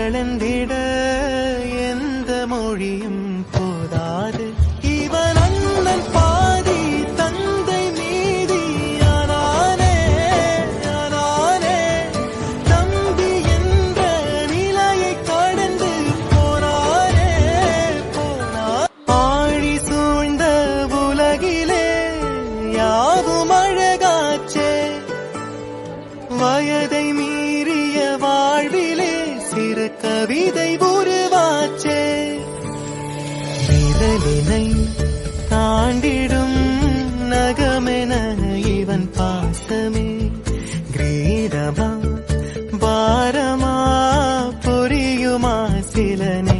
இவனின் எந்த மொழியும் போதாது. இவன் அண்ணன் பாதி தந்தை மீதி. ஆனானே ஆனானே தம்பி என்ற நிலையை கடந்து போனானே போனார் ஆழி சூழ்ந்த உலகிலே யாவும் அழகாச்சே. வயதை மீ கவிதை உருவாச்சே. விரலினை தாண்டிடும் நகமென இவன் பாசமே கிரீடமா பாரமா புரியுமா சிலனே.